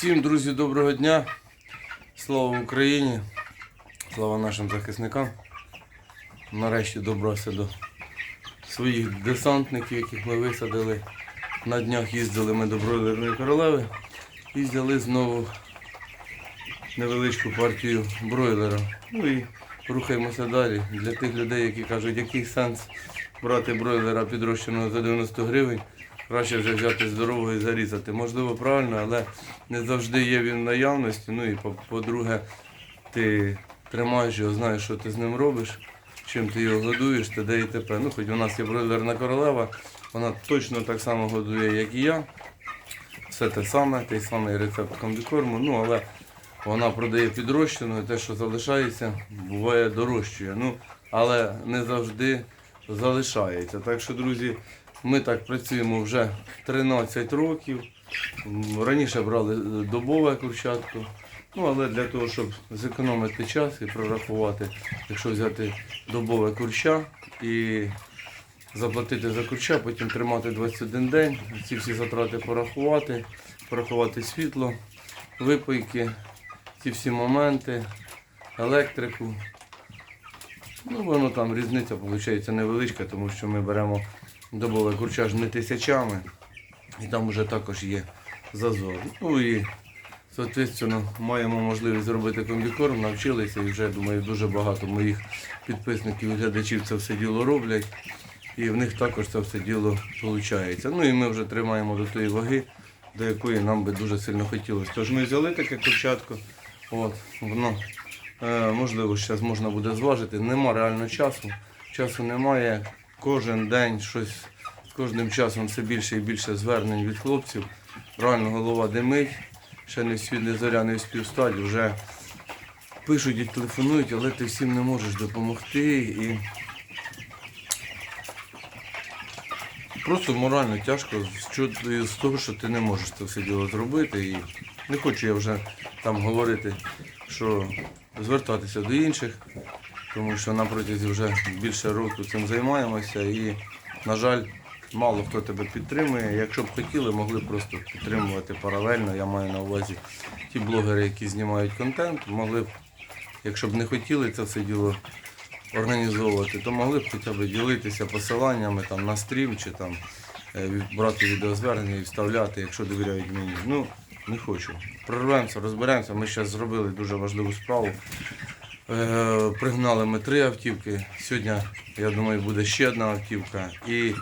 Всім, друзі, доброго дня. Слава Україні. Слава нашим захисникам. Нарешті добрався до своїх десантників, яких ми висадили. На днях їздили ми до бройлерної королеви і взяли знову невеличку партію бройлера. Ну і рухаємося далі. Для тих людей, які кажуть, який сенс брати бройлера підрощеного за 90 гривень. Краще вже взяти здорового і зарізати. Можливо, правильно, але не завжди є він в наявності. Ну і по- по-друге, ти тримаєш його, знаєш, що ти з ним робиш, чим ти його годуєш, т.д. і т.п. Ну, хоч у нас є бройлерна королева, вона точно так само годує, як і я. Все те саме, той самий рецепт комбікорму, ну але вона продає підрощену, і те, що залишається, буває дорожчає. Ну, але не завжди залишається. Так що, друзі, ми так працюємо вже 13 років. Раніше брали е, добове курчатку. Ну, але для того, щоб зекономити час і прорахувати, якщо взяти добове курча і заплатити за курча, потім тримати 21 день, ці всі затрати порахувати, порахувати світло, випойки, ці всі моменти, електрику. Ну, воно там різниця виходить невеличка, тому що ми беремо добове курча не тисячами, і там вже також є зазор. Ну і Соответственно, маємо можливість зробити комбікорм, навчилися і вже думаю, дуже багато моїх підписників і глядачів це все діло роблять. І в них також це все діло виходить. Ну і ми вже тримаємо до тої ваги, до якої нам би дуже сильно хотілося. Тож ми взяли таке курчатко. От, воно, е, можливо, зараз можна буде зважити. Нема реально часу. Часу немає. Кожен день щось з кожним часом все більше і більше звернень від хлопців. Реально голова димить. Ще не світ, не зоря, не вспів стати, вже пишуть і телефонують, але ти всім не можеш допомогти. І просто морально тяжко з того, що ти не можеш це все діло зробити. І не хочу я вже там говорити, що звертатися до інших, тому що на протязі вже більше року цим займаємося і, на жаль, мало хто тебе підтримує. Якщо б хотіли, могли б просто підтримувати паралельно. Я маю на увазі ті блогери, які знімають контент, могли б, якщо б не хотіли це все діло організовувати, то могли б хоча б ділитися посиланнями там, на стрім чи там, е, брати відеозвернення і вставляти, якщо довіряють мені. Ну, не хочу. Прорвемося, розберемося. Ми зараз зробили дуже важливу справу. Е, Пригнали ми три автівки. Сьогодні, я думаю, буде ще одна автівка. І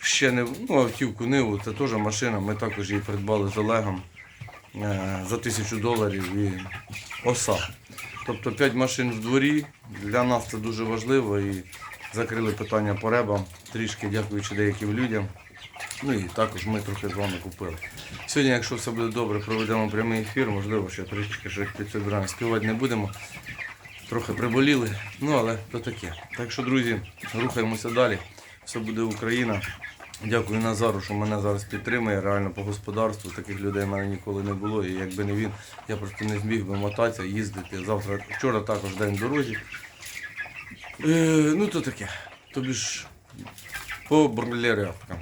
ще не ну, автівку Ниву, це теж машина. Ми також її придбали з Олегом е, за тисячу доларів і оса. Тобто 5 машин в дворі. Для нас це дуже важливо і закрили питання по ребам, трішки дякуючи деяким людям. Ну і також ми трохи з вами купили. Сьогодні, якщо все буде добре, проведемо прямий ефір, можливо, ще трішки щось підсобираємо. Співати не будемо. Трохи приболіли, ну але то таке. Так що, друзі, рухаємося далі. Все буде Україна. Дякую Назару, що мене зараз підтримує. Реально по господарству таких людей в мене ніколи не було. І якби не він, я просто не зміг би мотатися, їздити. Завтра, вчора також день дорозі. Е, ну то таке. Тобі ж по бройлеряткам.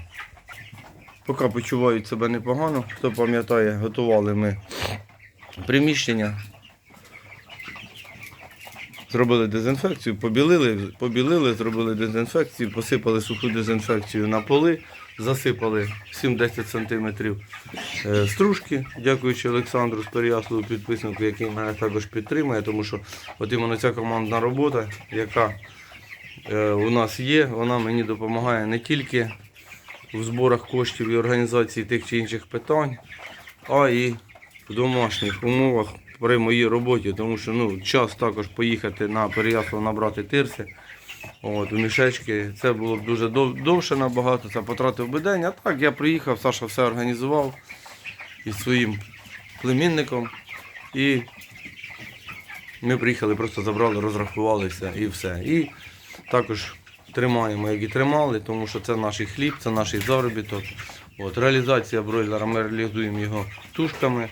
Поки почувають себе непогано. Хто пам'ятає, готували ми приміщення. Зробили дезінфекцію, побілили, побілили, зробили дезінфекцію, посипали суху дезінфекцію на поли, засипали 7-10 см е, стружки, дякуючи Олександру Сторіаслову, підписнику, який мене також підтримує, тому що от іменно ця командна робота, яка е, у нас є, вона мені допомагає не тільки в зборах коштів і організації тих чи інших питань, а і в домашніх умовах при моїй роботі, тому що ну, час також поїхати на Переяслав набрати тирси. От, у мішечки. Це було б дуже дов- довше набагато, це потратив би день. А так я приїхав, Саша все організував із своїм племінником. І ми приїхали, просто забрали, розрахувалися і все. І також тримаємо, як і тримали, тому що це наш хліб, це наш заробіток. От, реалізація бройлера, ми реалізуємо його тушками.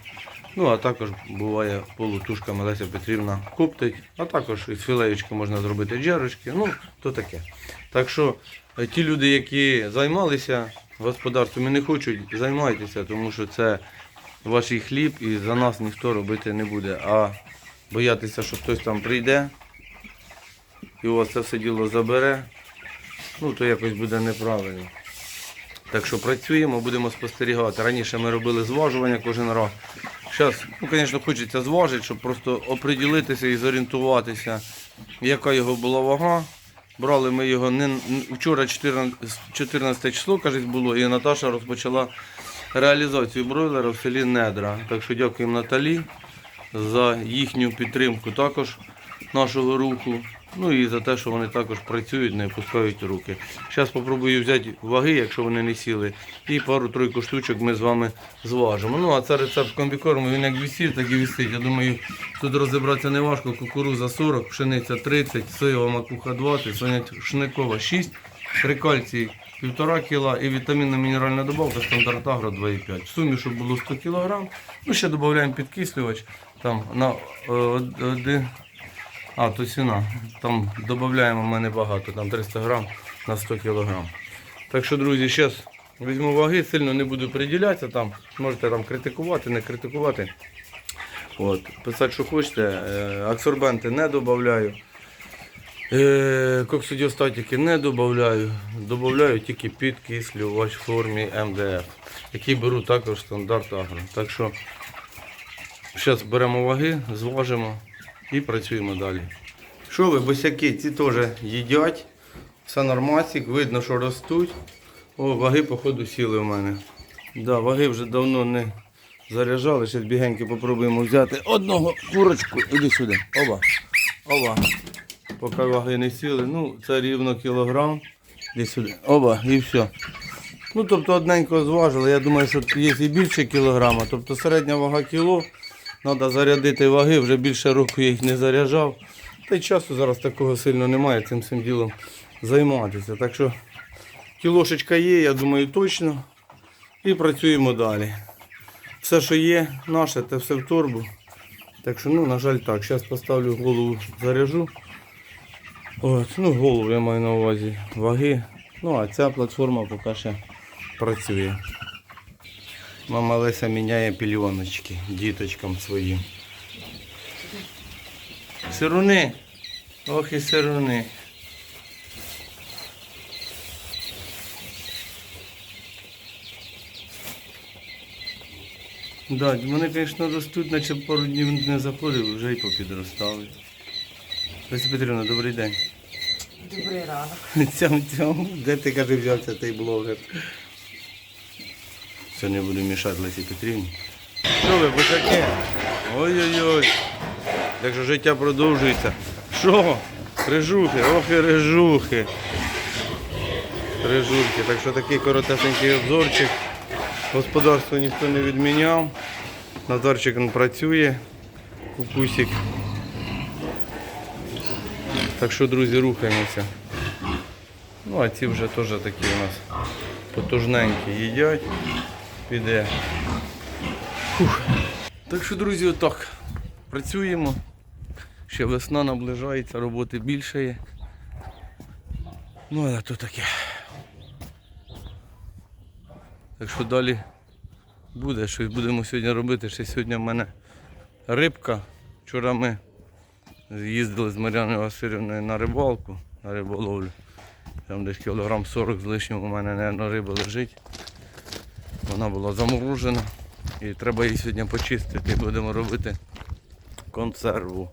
Ну, а також буває полутушками Леся Петрівна коптить, а також із філеєчки можна зробити джерочки, ну, то таке. Так що е, ті люди, які займалися господарством і не хочуть, займайтеся, тому що це ваш хліб і за нас ніхто робити не буде. А боятися, що хтось там прийде і у вас це все діло забере, ну то якось буде неправильно. Так що працюємо, будемо спостерігати. Раніше ми робили зважування кожен раз. Зараз, ну, звісно, хочеться зважити, щоб просто оприділитися і зорієнтуватися, яка його була вага. Брали ми його не, вчора 14, 14 число, кажуть, було, і Наташа розпочала реалізацію бройлера в селі Недра. Так що дякуємо Наталі за їхню підтримку також нашого руху. Ну і за те, що вони також працюють, не пускають руки. Зараз спробую взяти ваги, якщо вони не сіли, і пару-тройку штучок ми з вами зважимо. Ну а це рецепт комбікорму, він як висів, так і висить. Я думаю, тут розібратися не важко. Кукуруза 40, пшениця 30, соєва макуха 20, соняшникова 6, трикальцій 1,5 кг і вітамінна мінеральна добавка стандарт агро 2,5. В сумі, щоб було 100 кг. Ну ще додаємо підкислювач там на е, од- один. А, то ціна. Там додаємо в мене багато, там 300 грам на 100 кг. Так що, друзі, зараз візьму ваги, сильно не буду приділятися там. Можете там критикувати, не критикувати. От, писати, що хочете. Е, Аксорбенти не додаю. Е, Коксидіостатики не додаю. Додаю тільки підкислювач в формі МДФ, який беру також стандарт агро. Так що зараз беремо ваги, зважимо і працюємо далі. Що ви, босяки, ці теж їдять. Все нормасик, видно, що ростуть. О, ваги, походу, сіли в мене. Да, ваги вже давно не заряджали. Зараз бігеньки попробуємо взяти одного курочку. Іди сюди. Оба. Оба. Поки ваги не сіли. Ну, це рівно кілограм. Іди сюди. Оба, і все. Ну, тобто одненько зважили. Я думаю, що є і більше кілограма. Тобто середня вага кіло. Треба зарядити ваги, вже більше року я їх не заряджав. Та й часу зараз такого сильно немає цим всім ділом займатися. Так що кілошечка є, я думаю, точно. І працюємо далі. Все, що є, наше, це все в торбу. Так що, ну, на жаль, так. Зараз поставлю голову, заряжу. От, ну, голову я маю на увазі ваги. Ну, а ця платформа поки ще працює. Мама Леся міняє пільйоночки діточкам своїм. Сируни. Ох і сируни. Да, вони, звісно, ростуть, наче пару днів не заходив, вже й попідростали. Леся Петрівна, добрий день. Добрий ранок. Цям, цям. Де ти каже взявся цей блогер? Все не буду мішати Лесі Петрівні. Що ви, босяки? Ой-ой-ой. Так що життя продовжується. Що? Рижухи, ох і рижухи. Рижухи. Так що такий коротесенький обзорчик. Господарство ніхто не відміняв. Назарчик він працює. Кукусик. Так що, друзі, рухаємося. Ну, а ці вже теж такі у нас потужненькі їдять. Піде. Фух. Так що, друзі, отак. Працюємо. Ще весна наближається, роботи більше є. Ну, але то таке. Так що далі буде, щось будемо сьогодні робити. Ще сьогодні в мене рибка. Вчора ми Їздили з Мар'яною Васильівною на рибалку, на риболовлю. Там десь кілограм 40 з лишнім у мене, мабуть, риба лежить. Вона була заморожена і треба її сьогодні почистити. Будемо робити консерву.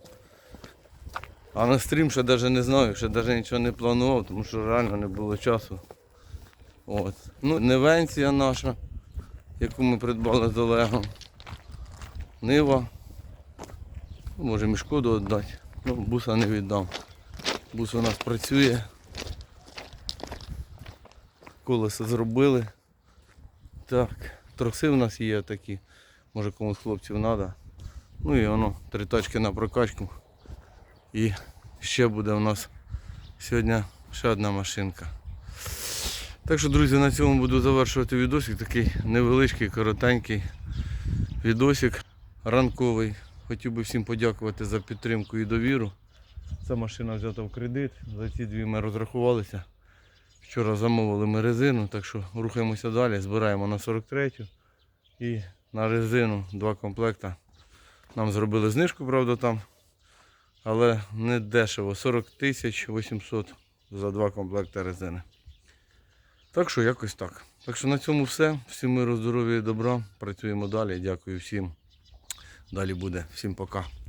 А на стрім ще навіть не знаю, ще навіть нічого не планував, тому що реально не було часу. От. Ну, невенція наша, яку ми придбали з Олегом. Нива. Ну, Може і шкоду віддати. Ну, буса не віддам. Бус у нас працює. Колеса зробили. Так, троси в нас є такі. Може комусь хлопців треба. Ну і воно, три тачки на прокачку. І ще буде у нас сьогодні ще одна машинка. Так що, друзі, на цьому буду завершувати відосик. Такий невеличкий, коротенький відосик ранковий. Хотів би всім подякувати за підтримку і довіру. Ця машина взята в кредит. За ці дві ми розрахувалися. Вчора замовили ми резину, так що рухаємося далі, збираємо на 43 і на резину два комплекта. Нам зробили знижку, правда, там. Але не дешево. 40 тисяч 800 за два комплекти резини. Так що якось так. Так що на цьому все. Всім миру, здоров'я і добра. Працюємо далі. Дякую всім. Далі буде. Всім пока.